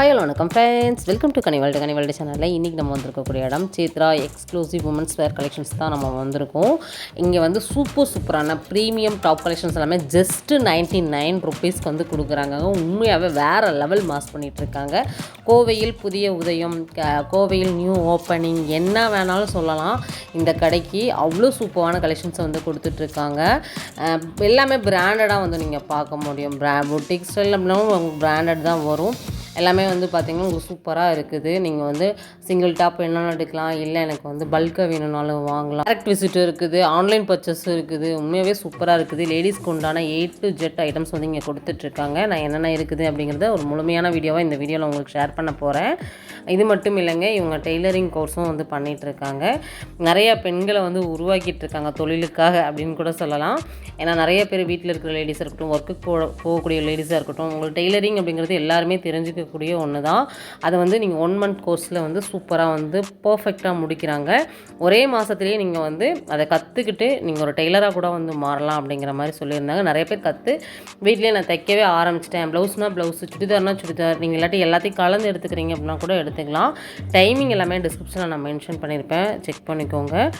Hello வணக்கம் friends welcome to கனிவால்டு கனிவால்டு சேனலில் இன்றைக்கி நம்ம வந்திருக்கக்கூடிய இடம் Chitra exclusive women's wear collections தான் நம்ம வந்திருக்கோம். இங்கே வந்து சூப்பர் சூப்பரான ப்ரீமியம் டாப் கலெக்ஷன்ஸ் எல்லாமே ஜஸ்ட்டு நைன்ட்டி நைன் ருபீஸ்க்கு வந்து கொடுக்குறாங்க. உண்மையாகவே வேறு லெவல் மாஸ் பண்ணிகிட்ருக்காங்க இருக்காங்க. கோவையில் புதிய உதயம் கோவையில் நியூ ஓப்பனிங் என்ன வேணாலும் சொல்லலாம். இந்த கடைக்கு அவ்வளோ சூப்பரான கலெக்ஷன்ஸை வந்து கொடுத்துட்ருக்காங்க எல்லாமே பிராண்டடாக வந்து நீங்கள் பார்க்க முடியும். ப்ரா புட்டிக் ஸ்டைல் உங்களுக்கு பிராண்டட் தான் வரும். எல்லாமே வந்து பார்த்திங்கன்னா உங்களுக்கு சூப்பராக இருக்குது. நீங்கள் வந்து சிங்கிள் டாப் வேணாலும் எடுக்கலாம்? இல்லை எனக்கு வந்து பல்காக வேணும்னாலும் வாங்கலாம். டேரக்ட் விசிட் இருக்குது. ஆன்லைன் பர்ச்சஸும் இருக்குது. உண்மையாகவே சூப்பராக இருக்குது. லேடிஸ்க்கு உண்டான எயிட் டு ஜெட் ஐட்டம்ஸ் வந்து இங்கே கொடுத்துட்ருக்காங்க நான் என்னென்ன இருக்குது அப்படிங்கிறத ஒரு முழுமையான வீடியோவாக இந்த வீடியோவில் உங்களுக்கு ஷேர் பண்ண போகிறேன் இது மட்டும் இல்லைங்க இவங்க டெய்லரிங் கோர்ஸும் வந்து பண்ணிகிட்ருக்காங்க இருக்காங்க நிறைய பெண்களை வந்து உருவாக்கிட்டு இருக்காங்க தொழிலுக்காக அப்படின்னு கூட சொல்லலாம். ஏன்னா நிறைய பேர் வீட்டில் இருக்கிற லேடிஸாக இருக்கட்டும் ஒர்க்குக்கு போ போகக்கூடிய லேடிஸாக இருக்கட்டும் உங்களுக்கு டெய்லரிங் அப்படிங்கிறது எல்லாருமே தெரிஞ்சுக்கக்கூடிய ஒன்று தான் அதை வந்து நீங்கள் ஒன் மந்த் கோர்ஸில் வந்து சூப்பராக வந்து பர்ஃபெக்டாக முடிக்கிறாங்க. ஒரே மாதத்துலேயே நீங்கள் வந்து அதை கற்றுக்கிட்டு நீங்கள் ஒரு டெய்லராக கூட வந்து மாறலாம் அப்படிங்கிற மாதிரி சொல்லியிருந்தாங்க. நிறைய பேர் கற்று வீட்லேயே நான் தைக்கவே ஆரம்பிச்சிட்டேன். ப்ளவுஸ்னால் ப்ளவுஸ் சுடிதார்னால் சுடிதார். நீங்கள் இல்லாட்டி எல்லாத்தையும் கலந்து எடுத்துக்கிறீங்க அப்படின்னா கூட எடுத்து பார்த்துக்கலாம். டைமிங் எல்லாமே டிஸ்கிரிப்ஷனில் நான் மென்ஷன் பண்ணியிருப்பேன். செக் பண்ணிக்கோங்க.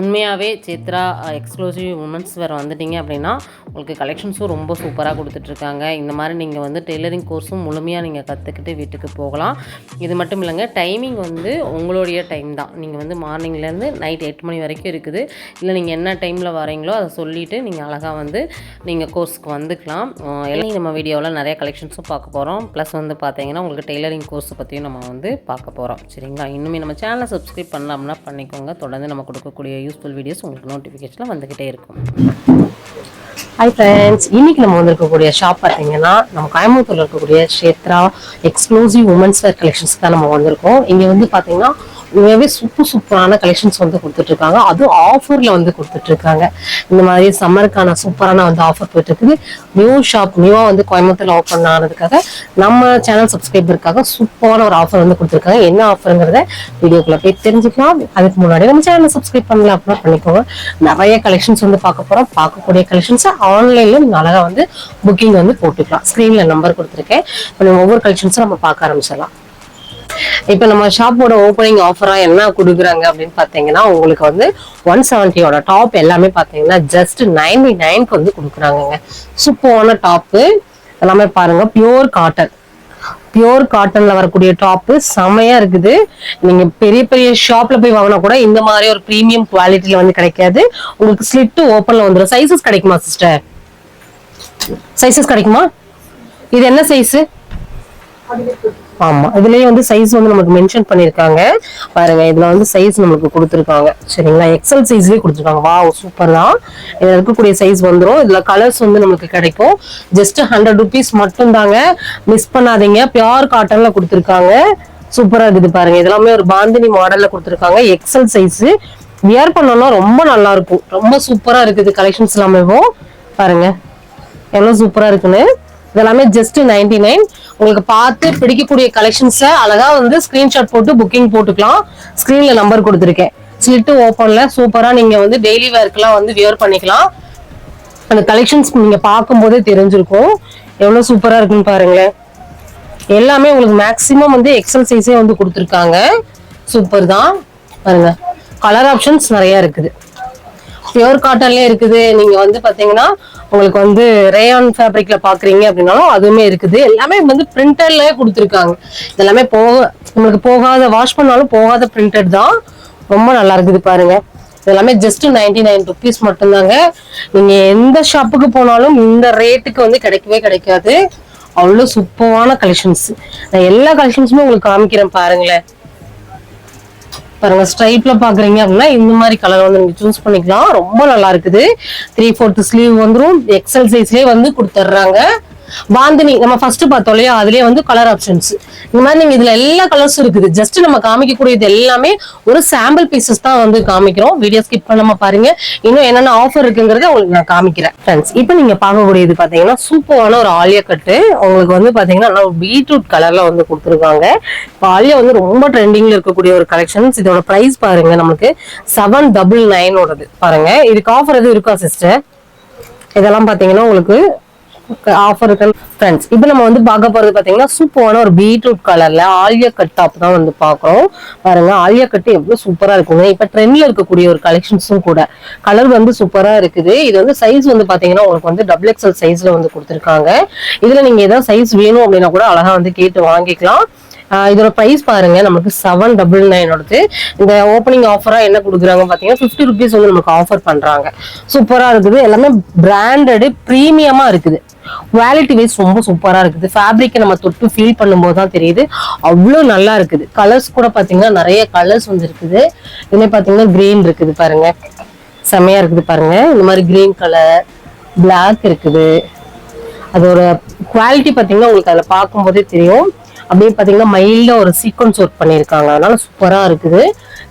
உண்மையாகவே சித்ரா எக்ஸ்க்ளூசிவ் உமன்ஸ் வேறு வந்துட்டீங்க அப்படின்னா உங்களுக்கு கலெக்ஷன்ஸும் ரொம்ப சூப்பராக கொடுத்துட்ருக்காங்க. இந்த மாதிரி நீங்கள் வந்து டெய்லரிங் கோர்ஸும் முழுமையாக நீங்கள் கற்றுக்கிட்டு வீட்டுக்கு போகலாம். இது மட்டும் இல்லைங்க டைமிங் வந்து உங்களுடைய டைம் தான். நீங்கள் வந்து மார்னிங்லேருந்து நைட் எட்டு மணி வரைக்கும் இருக்குது. இல்லை நீங்கள் என்ன டைமில் வரீங்களோ அதை சொல்லிவிட்டு நீங்கள் அழகாக வந்து நீங்கள் கோர்ஸ்க்கு வந்துக்கலாம். எல்லாம் நம்ம வீடியோவில் நிறைய கலெக்ஷன்ஸும் பார்க்க போகிறோம் ப்ளஸ் வந்து பார்த்தீங்கன்னா உங்களுக்கு டெய்லரிங் கோர்ஸை பற்றியும் நம்ம வந்து பார்க்க போகிறோம் சரிங்களா? இன்னுமே நம்ம சேனலை சப்ஸ்கிரைப் பண்ணலாம்னா பண்ணிக்கோங்க. தொடர்ந்து நம்ம கொடுக்கக்கூடிய யூஸ்ஃபுல் வீடியோஸ் உங்களுக்கு நோட்டிஃபிகேஷனில் வந்துக்கிட்டே இருக்கும். ஹாய் ஃப்ரெண்ட்ஸ் இன்னைக்கு நம்ம வந்திருக்கக்கூடிய ஷாப் பார்த்தீங்கன்னா நம்ம கோயம்புத்தூர்ல இருக்கக்கூடிய Kshetra exclusive women's wear collections தான் நம்ம வந்திருக்கோம். இங்கே வந்து பார்த்தீங்கன்னா உண்மையாகவே சூப்பர் சூப்பரான கலெக்ஷன்ஸ் வந்து கொடுத்துட்டு இருக்காங்க அதுவும் ஆஃபர்ல வந்து கொடுத்துட்டு இருக்காங்க இந்த மாதிரி சம்மருக்கான சூப்பரான வந்து ஆஃபர் போயிட்டு இருக்குது நியூ ஷாப் நியூவா வந்து கோயம்புத்தூர்ல ஓப்பன் ஆனதுக்காக நம்ம சேனல் சப்ஸ்கிரைபருக்காக சூப்பரான ஒரு ஆஃபர் வந்து கொடுத்துருக்காங்க. என்ன ஆஃபருங்கிறத வீடியோக்குள்ள போய் தெரிஞ்சுக்கலாம். அதுக்கு முன்னாடி நம்ம சேனல் சப்ஸ்கிரைப் பண்ணல அப்லோட் பண்ணிக்கோங்க. நிறைய கலெக்ஷன்ஸ் வந்து பார்க்க போறோம். பார்க்கக்கூடிய கலெக்ஷன்ஸ் ஆன்லைன்ல நல்லா வந்து புக்கிங் வந்து போட்டுக்கலாம். ஸ்க்ரீன்ல நம்பர் கொடுத்துருக்கேன். இப்போ ஒவ்வொரு கலெக்ஷன்ஸும் நம்ம பார்க்க ஆரம்பிச்சிடலாம். இப்போ நம்ம ஷாப்போட ஓப்பனிங் ஆஃபரா என்ன கொடுக்குறாங்க அப்படின்னு பார்த்தீங்கன்னா உங்களுக்கு வந்து ஒன் செவன்ட்டியோட டாப் எல்லாமே பார்த்தீங்கன்னா ஜஸ்ட் நைன்டி நைன்க்கு வந்து கொடுக்குறாங்கங்க. சூப்பரான டாப்பு எல்லாமே பாருங்க பியூர் காட்டன் பியூர் காட்டன்ல வரக்கூடிய டாப்பு செமையா இருக்குது. நீங்க பெரிய பெரிய ஷாப்ல போய் வாங்கினா கூட இந்த மாதிரி ஒரு ப்ரீமியம் குவாலிட்டியில வந்து கிடைக்காது. உங்களுக்கு ஸ்லிட்டு ஓப்பன்ல வந்துடும் சைஸஸ் கிடைக்குமா சிஸ்டர் சைஸஸ் கிடைக்குமா? இது என்ன சைஸ் ஆமா இதுலயே வந்து சைஸ் வந்து நமக்கு மென்ஷன் பண்ணிருக்காங்க. பாருங்க இதுல வந்து சைஸ் நமக்கு கொடுத்துருக்காங்க. சரிங்களா? எக்ஸல் சைஸ்லயே கொடுத்துருக்காங்க. வா சூப்பர் தான். இதுல இருக்கக்கூடிய சைஸ் வந்துடும் இதுல கலர்ஸ் வந்து நமக்கு கிடைக்கும். ஜஸ்ட் ஹண்ட்ரட் ருபீஸ் மட்டும் தாங்க மிஸ் பண்ணாதீங்க. பியோர் காட்டன்ல கொடுத்துருக்காங்க. சூப்பரா இருக்குது பாருங்க. இதெல்லாமே ஒரு பாந்தினி மாடல்ல கொடுத்துருக்காங்க. எக்ஸல் சைஸ் வியர் பண்ணோம்னா ரொம்ப நல்லா இருக்கும் ரொம்ப சூப்பரா இருக்குது கலெக்ஷன்ஸ் எல்லாமே. பாருங்க. எவ்வளவு சூப்பரா இருக்குன்னு. இதெல்லாமே ஜஸ்ட் நைன்டி நைன் உங்களுக்கு பார்த்து பிடிக்கக்கூடிய கலெக்ஷன்ஸை அழகா வந்து ஸ்கிரீன்ஷாட் போட்டு புக்கிங் போட்டுக்கலாம். ஸ்கிரீன்ல நம்பர் கொடுத்துருக்கேன். ஸ்லிட்டு ஓப்பன்ல சூப்பரா நீங்க வந்து டெய்லி வேர்க்கெல்லாம் வந்து வியர் பண்ணிக்கலாம். அந்த கலெக்ஷன்ஸ் நீங்க பார்க்கும்போதே தெரிஞ்சிருக்கும். எவ்வளவு சூப்பரா இருக்குன்னு பாருங்களேன். எல்லாமே உங்களுக்கு மேக்ஸிமம் வந்து எக்ஸல் சைஸே வந்து கொடுத்துருக்காங்க. சூப்பர் தான். பாருங்க. கலர் ஆப்ஷன்ஸ் நிறைய இருக்குது. பியோர் காட்டன்லயே இருக்குது. நீங்க வந்து பாத்தீங்கன்னா உங்களுக்கு வந்து ரேயான் ஃபேப்ரிக்ல பாக்குறீங்க அப்படின்னாலும் அதுவுமே இருக்குது. எல்லாமே வந்து பிரிண்டர்லயே கொடுத்துருக்காங்க. இதெல்லாமே போக உங்களுக்கு போகாத வாஷ் பண்ணாலும் போகாத பிரிண்டட் தான். ரொம்ப நல்லா இருக்குது பாருங்க. இதெல்லாமே ஜஸ்ட் நைன்டி நைன் ருபீஸ் மட்டும்தாங்க. நீங்க எந்த ஷாப்புக்கு போனாலும் இந்த ரேட்டுக்கு வந்து கிடைக்கவே கிடைக்காது. அவ்வளோ சூப்பரான கலெக்ஷன்ஸ் நான் எல்லா கலெக்ஷன்ஸுமே உங்களுக்கு காமிக்கிறேன் பாருங்களேன். பாருங்க ஸ்ட்ரைப்ல பாக்குறீங்க அப்படின்னா இந்த மாதிரி கலர் வந்து நீங்க சூஸ் பண்ணிக்கலாம். ரொம்ப நல்லா இருக்குது. த்ரீ ஃபோர்த் ஸ்லீவ் வந்துடும் எக்ஸல் சைஸ்லயே வந்து கொடுத்துட்றாங்க பாந்தினி நம்ம ஃபர்ஸ்ட் பார்த்தோம் இல்லையா? அதுலயே வந்து கலர் ஆப்ஷன்ஸ் இந்த மாதிரி நீங்க இதுல எல்லா கலர்ஸும் இருக்குது. ஜஸ்ட் நம்ம காமிக்கக்கூடியது எல்லாமே ஒரு சாம்பிள் பீசஸ் தான் வந்து காமிக்கிறோம். வீடியோ ஸ்கிப் பண்ணாம பாருங்க. இன்னும் என்னென்ன ஆஃபர் இருக்குங்கிறத உங்களுக்கு நான் காமிக்கிறேன் ஃப்ரெண்ட்ஸ் இப்போ நீங்க பார்க்கக்கூடியது பாத்தீங்கன்னா சூப்பரான ஒரு ஆலியா கட்டு உங்களுக்கு வந்து பாத்தீங்கன்னா நல்லா பீட்ரூட் கலர்ல வந்து கொடுத்துருக்காங்க. இப்போ ஆலியா வந்து ரொம்ப ட்ரெண்டிங்ல இருக்கக்கூடிய ஒரு கலெக்ஷன்ஸ் இதோட பிரைஸ் பாருங்க நமக்கு. செவன் டபுள் நைனோடது பாருங்க. இதுக்கு ஆஃபர் எதுவும் இருக்கா சிஸ்டர் இதெல்லாம் பாத்தீங்கன்னா உங்களுக்கு ஆஃபர் ஃப்ரெண்ட்ஸ் இப்போ நம்ம வந்து பார்க்க போறது பாத்தீங்கன்னா சூப்பரான ஒரு பீட்ரூட் கலர்ல ஆலியா கட் டாப் தான் வந்து பார்க்குறோம். பாருங்க ஆலியா கட் எவ்வளோ சூப்பராக இருக்குங்க. இப்ப ட்ரெண்டில் இருக்கக்கூடிய ஒரு கலெக்ஷன்ஸும் கூட. கலர் வந்து சூப்பராக இருக்குது. இது வந்து சைஸ் வந்து பாத்தீங்கன்னா உங்களுக்கு வந்து டபுள் எக்ஸல் சைஸ்ல வந்து கொடுத்துருக்காங்க. இதுல நீங்க ஏதாவது சைஸ் வேணும் அப்படின்னா கூட அழகா வந்து கேட்டு வாங்கிக்கலாம். இதோட ப்ரைஸ் பாருங்க. நமக்கு செவன் டபுள் நைனோடது இந்த ஓப்பனிங் ஆஃபராக என்ன கொடுக்குறாங்க பார்த்தீங்கன்னா ஃபிஃப்டி ருபீஸ் வந்து நமக்கு ஆஃபர் பண்ணுறாங்க சூப்பராக இருக்குது. எல்லாமே பிராண்டடு ப்ரீமியமாக இருக்குது. குவாலிட்டி வைஸ் ரொம்ப சூப்பராக இருக்குது. ஃபேப்ரிக்கை நம்ம தொட்டு ஃபீல் பண்ணும்போது தான் தெரியுது. அவ்வளோ நல்லா இருக்குது. கலர்ஸ் கூட பார்த்தீங்கன்னா நிறைய கலர்ஸ் வந்து இருக்குது. இதுல பார்த்தீங்கன்னா கிரீன் இருக்குது பாருங்க. செம்மையாக இருக்குது பாருங்க. இந்த மாதிரி க்ரீன் கலர் பிளாக் இருக்குது. அதோட குவாலிட்டி பார்த்தீங்கன்னா உங்களுக்கு அதில் பார்க்கும்போதே தெரியும். அப்படியே பார்த்தீங்கன்னா மைல்டா ஒரு சீக்வன்ஸ் ஒர்க் பண்ணியிருக்காங்க. அதனால சூப்பராக இருக்குது.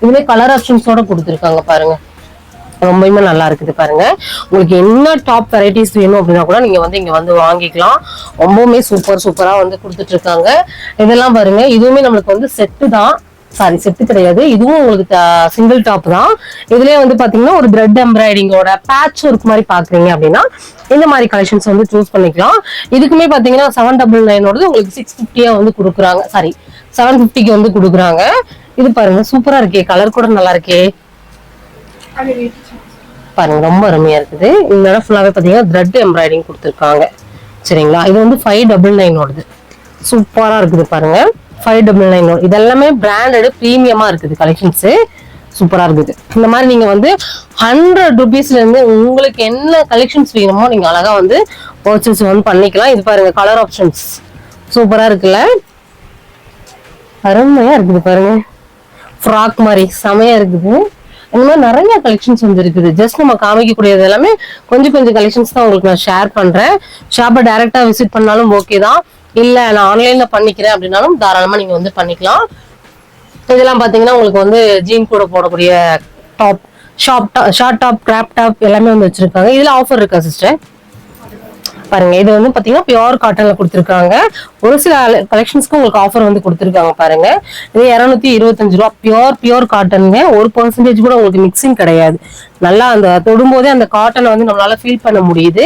இதுவே கலர் ஆப்ஷன்ஸோட கொடுத்துருக்காங்க பாருங்க. ரொம்பவுமே நல்லா இருக்குது பாருங்க. உங்களுக்கு என்ன டாப் வெரைட்டிஸ் வேணும் அப்படின்னா கூட நீங்க வந்து இங்க வந்து வாங்கிக்கலாம். ரொம்பவுமே சூப்பர் சூப்பரா வந்து கொடுத்துட்டு இருக்காங்க. இதெல்லாம் பாருங்க. இதுவுமே நம்மளுக்கு வந்து செட்டு தான். சாரி செட்டு கிடையாது. இதுவும் உங்களுக்கு சிங்கிள் டாப் தான். இதுலயே வந்து பாத்தீங்கன்னா ஒரு த்ரெட் எம்ப்ராய்டிங்கோட பேட்ச் ஒர்க் மாதிரி பாக்குறீங்க அப்படின்னா இந்த மாதிரி கலெக்ஷன்ஸ் வந்து சூஸ் பண்ணிக்கலாம். இதுக்குமே பாத்தீங்கன்னா செவன் டபுள் நைனோடது உங்களுக்கு சிக்ஸ் ஃபிஃப்டியா வந்து கொடுக்குறாங்க. சாரி செவன் ஃபிஃப்டிக்கு வந்து கொடுக்குறாங்க. இது பாருங்க சூப்பரா இருக்கே. கலர் கூட நல்லா இருக்கே. பாருங்க ரொம்ப அருமையா இருக்குது. இந்த இடம் ஃபுல்லாவே பாத்தீங்கன்னா த்ரெட் எம்ப்ராய்டிங் கொடுத்துருக்காங்க. சரிங்களா? இது வந்து ஃபைவ் டபுள் நைனோடது சூப்பரா இருக்குது பாருங்க. ஃபைவ் டபுள் நைன் இது எல்லாமே பிராண்டடு ப்ரீமியமா இருக்குது கலெக்ஷன்ஸு சூப்பரா இருக்குது. இந்த மாதிரி நீங்க வந்து ஹண்ட்ரட் ருபீஸ்ல இருந்து உங்களுக்கு என்ன கலெக்ஷன்ஸ் வேணுமோ நீங்க அழகா வந்து பர்ச்சேஸ் வந்து பண்ணிக்கலாம். இது பாருங்க கலர் ஆப்ஷன்ஸ் சூப்பரா இருக்குல்ல? அருமையா இருக்குது பாருங்க. ஃப்ராக் மாதிரி செமையா இருக்குது. இந்த மாதிரி நிறைய கலெக்ஷன்ஸ் வந்து இருக்குது. ஜஸ்ட் நம்ம காமிக்கக்கூடியது எல்லாமே கொஞ்சம் கொஞ்சம் கலெக்ஷன்ஸ் தான் உங்களுக்கு நான் ஷேர் பண்றேன். ஷாப்பை டைரக்டா விசிட் பண்ணாலும் ஓகே தான். இல்ல நான் ஆன்லைன்ல பண்ணிக்கிறேன் அப்படின்னாலும் தாராளமா நீங்க வந்து பண்ணிக்கலாம். இதெல்லாம் பாத்தீங்கன்னா உங்களுக்கு வந்து ஜீன் கூட போடக்கூடிய top shop short top crop top எல்லாமே வந்து வச்சிருக்காங்க. இதுல ஆஃபர் இருக்கா சிஸ்டர் பாருங்க. இது வந்து பாத்தீங்கன்னா பியோர் காட்டன்ல கொடுத்துருக்காங்க. ஒரு சில கலெக்ஷன்ஸ்க்கு உங்களுக்கு ஆஃபர் வந்து கொடுத்துருக்காங்க பாருங்க. இது இருநூத்தி இருபத்தஞ்சு ரூபா. பியோர் பியோர் காட்டனுங்க ஒரு பர்சன்டேஜ் கூட உங்களுக்கு மிக்சிங் கிடையாது. நல்லா அந்த தொடும்போதே அந்த காட்டனை வந்து நம்மளால ஃபீல் பண்ண முடியுது.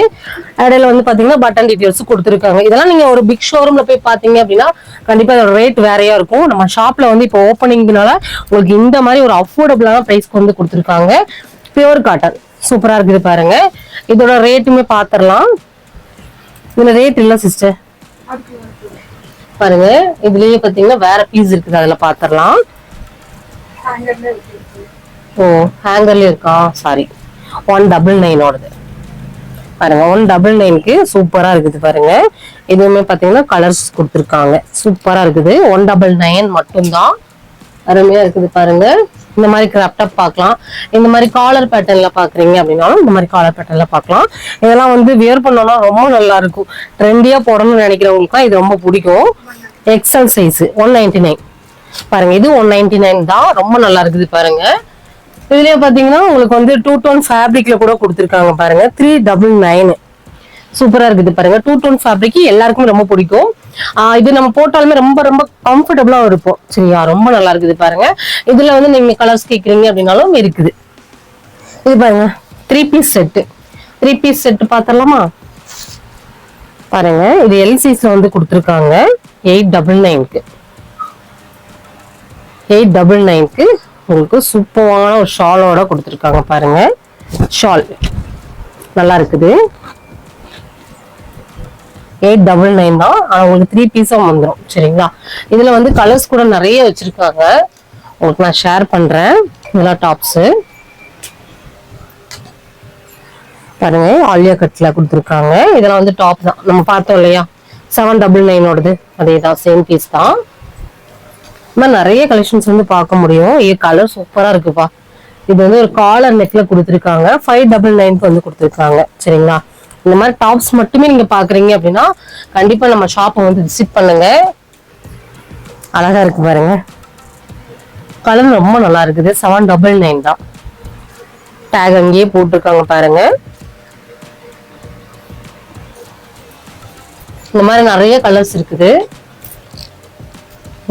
இடையில வந்து பாத்தீங்கன்னா பட்டன் டீட்டெயில்ஸ் கொடுத்துருக்காங்க. இதெல்லாம் நீங்க ஒரு பிக் ஷோரூம்ல போய் பாத்தீங்க அப்படின்னா கண்டிப்பா அதோட ரேட் வேறையா இருக்கும். நம்ம ஷாப்ல வந்து இப்போ ஓப்பனிங்னால உங்களுக்கு இந்த மாதிரி ஒரு அஃபோர்டபுளான பிரைஸ்க்கு வந்து கொடுத்துருக்காங்க. பியோர் காட்டன் சூப்பரா இருக்குது பாருங்க. இதோட ரேட்டுமே பாத்திரலாம். இதுல ரேட் இல்ல சிஸ்டர் பாருங்க இதுலயே பாத்தீங்கன்னா வேற பீஸ் இருக்குது. அதுல பாத்திரலாம். ஓ ஹேங்கர்ல இருக்கா? சாரி ஒன் டபுள் நைனோடது பாருங்க ஒன் டபுள் நைனுக்கு சூப்பரா இருக்குது பாருங்க. இதுவுமே பாத்தீங்கன்னா கலர்ஸ் கொடுத்துருக்காங்க. சூப்பரா இருக்குது. ஒன் டபுள் நைன் மட்டும்தான். அருமையா இருக்குது பாருங்க. இந்த மாதிரி கிராப்டாப் பார்க்கலாம். இந்த மாதிரி காலர் பேட்டர்ன்ல பாக்குறீங்க அப்படின்னாலும் இந்த மாதிரி காலர் பேட்டர்ன்ல பார்க்கலாம். இதெல்லாம் வந்து வியர் பண்ணோம்னா ரொம்ப நல்லா இருக்கும். ட்ரெண்டியா போடணும்னு நினைக்கிறவங்களுக்கு இது ரொம்ப பிடிக்கும். XL size one ninety nine பாருங்க இது ஒன் நைன்டி நைன் தான். ரொம்ப நல்லா இருக்குது பாருங்க. இதுலயே பாத்தீங்கன்னா உங்களுக்கு வந்து டூ டோன் ஃபேப்ரிக்ல கூட கொடுத்துருக்காங்க பாருங்க. த்ரீ டபுள் நைன் சூப்பரா இருக்குது பாருங்க. டூ டோன் ஃபேப்ரிக் எல்லாருக்குமே ரொம்ப பிடிக்கும். இது நம்ம போட்டாலுமே ரொம்ப ரொம்ப கம்ஃபர்டபுளாக இருக்கும். சரியா? ரொம்ப நல்லா இருக்குது பாருங்க. இதுல வந்து நீங்க கலர்ஸ் கேக்குறீங்க அப்படின்னாலும் இருக்குது. இது பாருங்க. Three piece set three piece set பார்த்துடலாமா பாருங்க. இது எல்சிஸ்ல வந்து கொடுத்துருக்காங்க. எயிட் டபுள் நைன்க்கு எயிட் டபுள் நைன்க்கு உங்களுக்கு சூப்பரான ஒரு ஷாலோட கொடுத்துருக்காங்க பாருங்க. ஷால் நல்லா இருக்குது. எயிட் டபுள் நைன் தான். ஆனால் உங்களுக்கு த்ரீ பீஸும் வந்துடும் சரிங்களா? இதில் வந்து கலர்ஸ் கூட நிறைய வச்சிருக்காங்க. உங்களுக்கு நான் ஷேர் பண்ணுறேன் இதெல்லாம் டாப்ஸு பாருங்க ஆலியா கட்டில் கொடுத்துருக்காங்க. இதெல்லாம் வந்து டாப் தான். நம்ம பார்த்தோம் இல்லையா? செவன் டபுள் நைனோடது அதே தான் சேம் பீஸ் தான். இந்த நிறைய கலெக்ஷன்ஸ் வந்து பார்க்க முடியும். ஏ கலர் சூப்பராக இருக்குப்பா. இது வந்து ஒரு காலர் நெக்கில் கொடுத்துருக்காங்க. ஃபைவ் டபுள் நைன்க்கு வந்து கொடுத்துருக்காங்க. சரிங்களா? இந்த மாதிரி டாப்ஸ் மட்டுமே நீங்க பாக்குறீங்க அப்படின்னா கண்டிப்பா நம்ம ஷாப்பை வந்து விசிட் பண்ணுங்க. அழகா இருக்கு பாருங்க. கலர் ரொம்ப நல்லா இருக்குது. செவன் டபுள் நைன் தான். டேக் அங்கேயே போட்டிருக்காங்க பாருங்க. இந்த மாதிரி நிறைய கலர்ஸ் இருக்குது.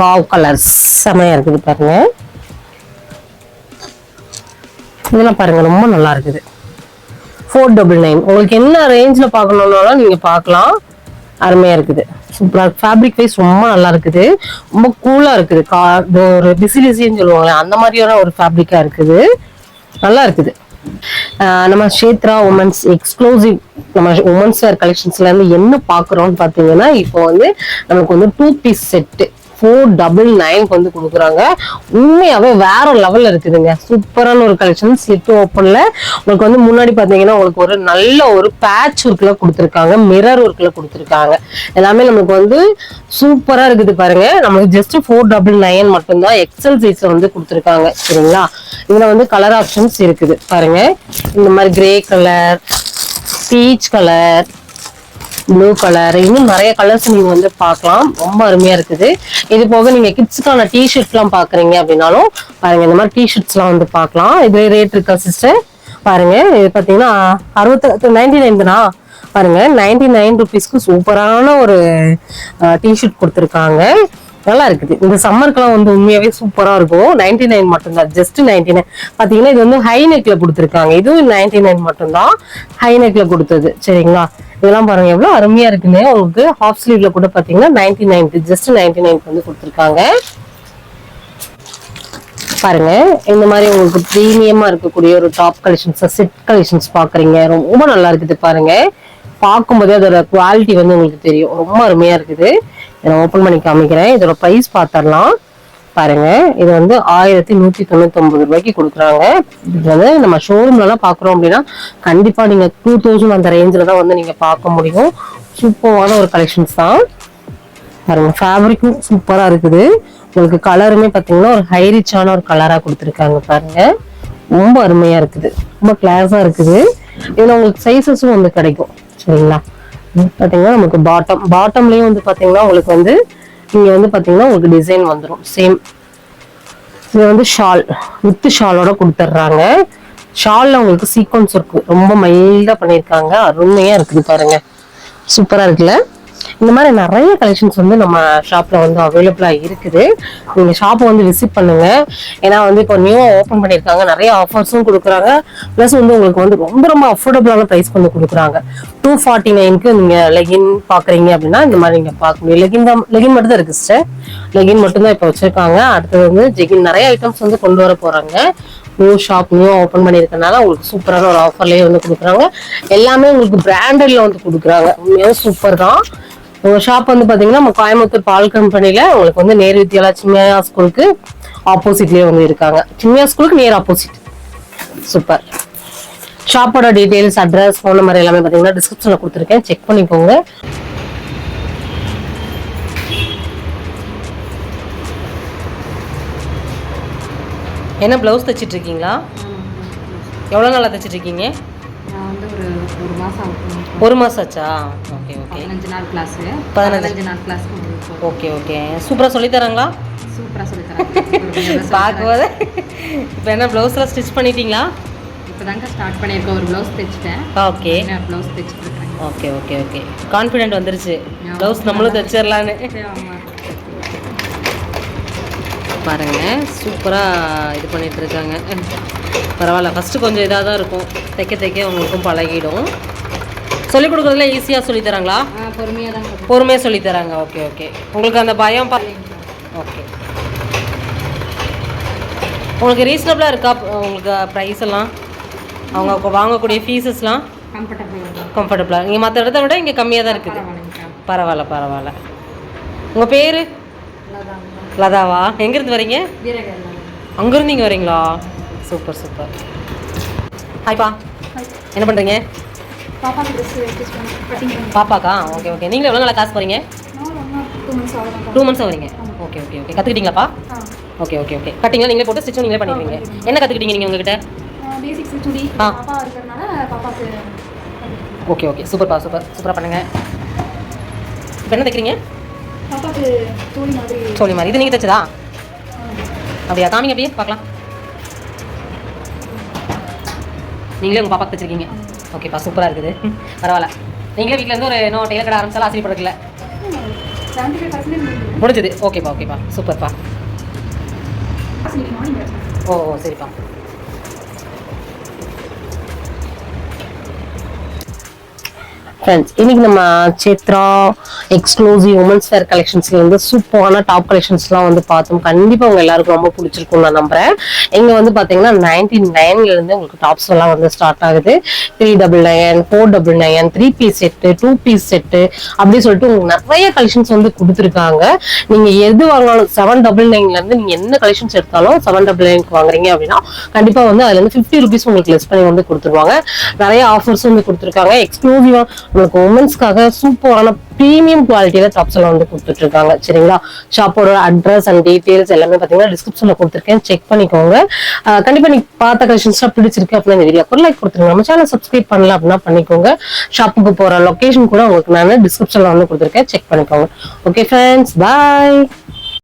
வாவ் கலர்ஸ் செமையா இருக்குது பாருங்க. இதெல்லாம் பாருங்க ரொம்ப நல்லா இருக்குது. ஃபோர் டபுள் நைன் உங்களுக்கு என்ன ரேஞ்சில் பார்க்கணுன்னாலும் நீங்கள் பார்க்கலாம். அருமையாக இருக்குது. சூப்பராக ஃபேப்ரிக் வைஸ் ரொம்ப நல்லா இருக்குது. ரொம்ப கூலாக இருக்குது. கா ஒரு பிசிலிசின்னு சொல்லுவாங்களே அந்த மாதிரியான ஒரு ஃபேப்ரிக்காக இருக்குது. நல்லா இருக்குது. நம்ம ஷேத்ரா உமன்ஸ் எக்ஸ்க்ளூசிவ் நம்ம உமன்ஸ் வேர் கலெக்ஷன்ஸ்ல இருந்து என்ன பார்க்குறோன்னு பார்த்தீங்கன்னா இப்போ வந்து நமக்கு வந்து two piece set four double நைன்க்கு வந்து கொடுக்குறாங்க. உண்மையாகவே வேற லெவலில் இருக்குதுங்க. சூப்பரான ஒரு கலெக்ஷன் ஸ்லிப் ஓப்பனில் உங்களுக்கு வந்து முன்னாடி பார்த்தீங்கன்னா உங்களுக்கு ஒரு நல்ல ஒரு பேட்ச் ஒர்க்கில் கொடுத்துருக்காங்க. மிரர் ஒர்க்கில் கொடுத்துருக்காங்க. எல்லாமே நமக்கு வந்து சூப்பராக இருக்குது பாருங்க. நமக்கு ஜஸ்ட் ஃபோர் டபுள் நைன் மட்டும்தான் எக்ஸல் சைஸில் வந்து கொடுத்துருக்காங்க. சரிங்களா? இதில் வந்து கலர் ஆப்ஷன்ஸ் இருக்குது. பாருங்க. இந்த மாதிரி grey colour peach colour blue colour இன்னும் நிறைய கலர்ஸ் நீங்க வந்து பார்க்கலாம். ரொம்ப அருமையா இருக்குது. இது போக நீங்க கிட்ஸுக்கான டிஷர்ட் எல்லாம் பாக்குறீங்க அப்படின்னாலும் பாருங்க இந்த மாதிரி டிஷர்ட்ஸ் எல்லாம் வந்து பார்க்கலாம். இது ரேட் இருக்கா சிஸ்டர் பாருங்க இது பாத்தீங்கன்னா அறுபத்தி நைன்டி நைன் தானா பாருங்க நைன்டி நைன் ருபீஸ்க்கு சூப்பரான ஒரு டிஷர்ட் கொடுத்துருக்காங்க. நல்லா இருக்குது இந்த சம்மருக்குலாம் வந்து உண்மையாவே சூப்பராக இருக்கும். நைன்டி நைன் மட்டும்தான். ஜஸ்ட் நைன்டி நைன் பார்த்தீங்கன்னா இது வந்து ஹை கொடுத்துருக்காங்க. இதுவும் நைன்டி நைன் மட்டும்தான் ஹை கொடுத்தது. சரிங்களா? இதெல்லாம் பாருங்க எவ்வளோ அருமையாக இருக்குன்னு. உங்களுக்கு ஹாஃப் ஸ்லீவ்ல கூட பார்த்தீங்கன்னா ninety nine just ninety nine வந்து கொடுத்துருக்காங்க. பாருங்க இந்த மாதிரி உங்களுக்கு ப்ரீமியமா இருக்கக்கூடிய ஒரு டாப் கலெக்ஷன்ஸ் செட் கலெக்ஷன்ஸ் பாக்குறீங்க. ரொம்ப நல்லா இருக்குது பாருங்க. பார்க்கும்போதே அதோட குவாலிட்டி வந்து உங்களுக்கு தெரியும். ரொம்ப அருமையா இருக்குது. இதை ஓப்பன் பண்ணி காமிக்கிறேன். இதோட ப்ரைஸ் பார்த்துடலாம். பாருங்க இது வந்து ஆயிரத்தி நூற்றி தொண்ணூத்தொம்பது ரூபாய்க்கு கொடுக்குறாங்க. இது வந்து நம்ம ஷோரூம்லலாம் பார்க்குறோம் அப்படின்னா கண்டிப்பாக நீங்கள் டூ தௌசண்ட் அந்த ரேஞ்சில் தான் வந்து நீங்கள் பார்க்க முடியும். சூப்பரான ஒரு கலெக்ஷன்ஸ் தான். பாருங்க ஃபேப்ரிக்கும் சூப்பராக இருக்குது. உங்களுக்கு கலருமே பார்த்தீங்கன்னா ஒரு ஹைரிச்சான ஒரு கலராக கொடுத்துருக்காங்க பாருங்க. ரொம்ப அருமையாக இருக்குது. ரொம்ப கிளாஸாக இருக்குது. இதில் உங்களுக்கு சைஸஸும் வந்து கிடைக்கும். சரிங்களா? பார்த்தீங்கன்னா பாத்தீங்கன்னா நமக்கு பாட்டம் பாட்டம்லயும் வந்து பாத்தீங்கன்னா உங்களுக்கு வந்து இங்க வந்து பாத்தீங்கன்னா உங்களுக்கு டிசைன் வந்துடும் சேம் இது வந்து ஷால் வித்து ஷாலோட கொடுத்துட்றாங்க ஷாலில் உங்களுக்கு சீக்வன்ஸ் இருக்கு. ரொம்ப மைல்டாக பண்ணியிருக்காங்க. அருமையாக இருக்குது பாருங்க. சூப்பராக இருக்குல்ல? இந்த மாதிரி நிறைய கலெக்ஷன்ஸ் வந்து நம்ம ஷாப்பில் வந்து அவைலபிளாக இருக்குது. நீங்கள் ஷாப்பை வந்து விசிட் பண்ணுங்கள் ஏன்னா வந்து இப்போ நியூவாக ஓப்பன் பண்ணியிருக்காங்க. நிறைய ஆஃபர்ஸும் கொடுக்குறாங்க. ப்ளஸ் வந்து உங்களுக்கு வந்து ரொம்ப ரொம்ப அஃபோர்டபுளான ப்ரைஸ் வந்து கொடுக்குறாங்க. டூ ஃபார்ட்டி நைனுக்கு நீங்கள் லெகின் பார்க்குறீங்க அப்படின்னா இந்த மாதிரி நீங்கள் பார்க்க முடியும். லெகின் தான் லெகின் மட்டும் தான் இருக்குது சிஸ்டர் லெகின் மட்டும்தான் இப்போ வச்சுருக்காங்க. அடுத்தது வந்து ஜெகின் நிறைய ஐட்டம்ஸ் வந்து கொண்டு வர போகிறாங்க நியூ ஷாப் நியூ ஓப்பன் பண்ணியிருக்கனால உங்களுக்கு சூப்பரான ஒரு ஆஃபர்லேயே வந்து கொடுக்குறாங்க. எல்லாமே உங்களுக்கு பிராண்டட்ல வந்து கொடுக்குறாங்க. உண்மையாக சூப்பர் தான். உங்க ஷாப் வந்து பாத்தீங்கன்னா நம்ம கோயம்புத்தூர் பால் கம்பெனில உங்களுக்கு வந்து நேரு வித்யாலா சிம்மியா ஸ்கூலுக்கு ஆப்போசிட்லயே வந்து இருக்காங்க. சிம்மியா ஸ்கூலுக்கு நேர் ஆப்போசிட் சூப்பர் ஷாப்போட டீடைல்ஸ் அட்ரஸ் ஃபோன் நம்பர் எல்லாமே பார்த்தீங்கன்னா டிஸ்கிரிப்ஷனில் கொடுத்துருக்கேன். செக் பண்ணிக்கோங்க. என்ன ப்ளவுஸ் தைச்சிட்டு இருக்கீங்களா? எவ்வளோ நாளாக தைச்சிட்டு இருக்கீங்க? நான் வந்து ஒரு ஒரு மாதம் ஒரு மாதம் ஆச்சா? ஓகே ஓகே பதினஞ்சு நாள் கிளாஸு பதினஞ்சு. நாள் கிளாஸ் ஓகே ஓகே சூப்பராக சொல்லித் தராங்களா? சூப்பராக சொல்லி தராங்க. பார்க்கும்போது இப்போ என்ன ப்ளவுஸ்லாம் ஸ்டிச் பண்ணிட்டீங்களா? இப்போ தாங்க ஸ்டார்ட் பண்ணியிருக்கேன் ஒரு ப்ளவுஸ் தைச்சிட்டேன். ஓகே ப்ளவுஸ் தைச்சிட்டு இருக்கேன் ஓகே ஓகே ஓகே கான்ஃபிடென்ட் வந்துருச்சு. ப்ளவுஸ் நம்மளும் தைச்சிடலான்னு. ஆமாம் பாருங்க. சூப்பராக இது பண்ணிட்டு இருக்காங்க பரவாயில்ல. ஃபஸ்ட்டு கொஞ்சம் இதாக தான் இருக்கும். தைக்க தைக்க உங்களுக்கும் பழகிடும். சொல்லிக் கொடுக்குறதுல ஈஸியாக சொல்லித் தராங்களா? பொறுமையாக தான் பொறுமையாக சொல்லித் தராங்க. ஓகே ஓகே உங்களுக்கு அந்த பயம் ப ஓகே உங்களுக்கு ரீசனபிளாக இருக்கா? உங்களுக்கு ப்ரைஸ் எல்லாம்? அவங்க வாங்கக்கூடிய ஃபீஸஸ்லாம் கம்ஃபர்டபுள் கம்ஃபர்டபுளாக இங்கே மற்ற இடத்த விட இங்கே கம்மியாக தான் இருக்குது. பரவாயில்ல பரவாயில்ல. உங்கள் பேர்? லதாவா? எங்கேருந்து வரீங்க? அங்கேருந்து இங்கே வரீங்களா? Super super. ஹாய்ப்பா என்ன பண்ணுறீங்க பாப்பாக்கு ஓகே ஓகே நீங்களும் எவ்வளோ நாள் காசு போகிறீங்க டூ மந்த்ஸ் வரீங்க. ஓகே ஓகே ஓகே கற்றுக்கிட்டீங்களாப்பா ஓகே ஓகே ஓகே கட்டிங்களா நீங்களே போட்டு ஸ்டிச்சும் நீங்களே பண்ணிடுவீங்க. என்ன கற்றுக்கிட்டீங்க நீங்கள் உங்ககிட்ட? ஆ. ஓகே ஓகே சூப்பர்ப்பா சூப்பர் சூப்பராக பண்ணுங்க. இப்போ என்ன தைக்கிறீங்க? சோழி மாதிரி. இது நீங்கள் தைச்சதா? அப்படியா? காமிங்க அப்படியே. பார்க்கலாம். நீங்களே உங்கள் பாப்பா வச்சுருக்கீங்க. ஓகேப்பா சூப்பராக இருக்குது. பரவாயில்ல. நீங்களே வீட்டில் இருந்து ஒரு இன்னும் டெய்லர் கடை ஆரம்பிச்சாலும் ஆசைப்படல முடிஞ்சது. ஓகேப்பா ஓகேப்பா சூப்பர்ப்பா ஓ ஓ சரிப்பா. ஃப்ரெண்ட்ஸ் இன்னைக்கு நம்ம சித்ரா எக்ஸ்க்ளூசிவ் உமன்ஸ் வேர் கலெக்ஷன்ஸ்ல இருந்து சூப்பரான டாப் கலெக்ஷன்ஸ்லாம் வந்து பார்த்தோம். கண்டிப்பாக உங்க எல்லாருக்கும் ரொம்ப பிடிச்சிருக்கும் நான் நம்புறேன். இங்கே வந்து பார்த்தீங்கன்னா நைன்டி நைன்ல இருந்து உங்களுக்கு டாப்ஸ் எல்லாம் வந்து ஸ்டார்ட் ஆகுது. Three double nine four double nine three piece set two piece set அப்படி சொல்லிட்டு உங்களுக்கு நிறைய கலெக்ஷன்ஸ் வந்து கொடுத்துருக்காங்க. நீங்க எது வாங்கினாலும் செவன் டபுள் நைன்ல இருந்து நீங்க என்ன கலெக்ஷன்ஸ் எடுத்தாலும் செவன் டபுள் நைனுக்கு வாங்குறீங்க அப்படின்னா கண்டிப்பாக வந்து அதுல இருந்து ஃபிஃப்டி ருபீஸ் உங்களுக்கு லெஸ் பண்ணி வந்து கொடுத்துருவாங்க. நிறைய ஆஃபர்ஸ் வந்து கொடுத்துருக்காங்க. எக்ஸ்க்ளூசிவா உங்களுக்கு உமன்ஸ்க்காக சூப்பரான ப்ரீமியம் குவாலிட்டியில டாப்ஸ் எல்லாம் வந்து கொடுத்துட்டு இருக்காங்க சரிங்களா? ஷாப்போட அட்ரஸ் அண்ட் டீடைல்ஸ் எல்லாமே பாத்தீங்கன்னா டிஸ்கிரிப்ஷன்ல கொடுத்துருக்கேன். செக் பண்ணிக்கோங்க. கண்டிப்பா நீங்க பார்த்த கலெக்ஷன்ஸ்லாம் பிடிச்சிருக்கு அப்படின்னா இந்த வீடியோ லைக் கொடுத்துருங்க. நம்ம சேனல் சப்ஸ்கிரைப் பண்ணல அப்படின்னா பண்ணிக்கோங்க. ஷாப்புக்கு போற லொகேஷன் கூட உங்களுக்கு நான் டிஸ்கிரிப்ஷன்ல வந்து கொடுத்துருக்கேன். செக் பண்ணிக்கோங்க. Okay friends bye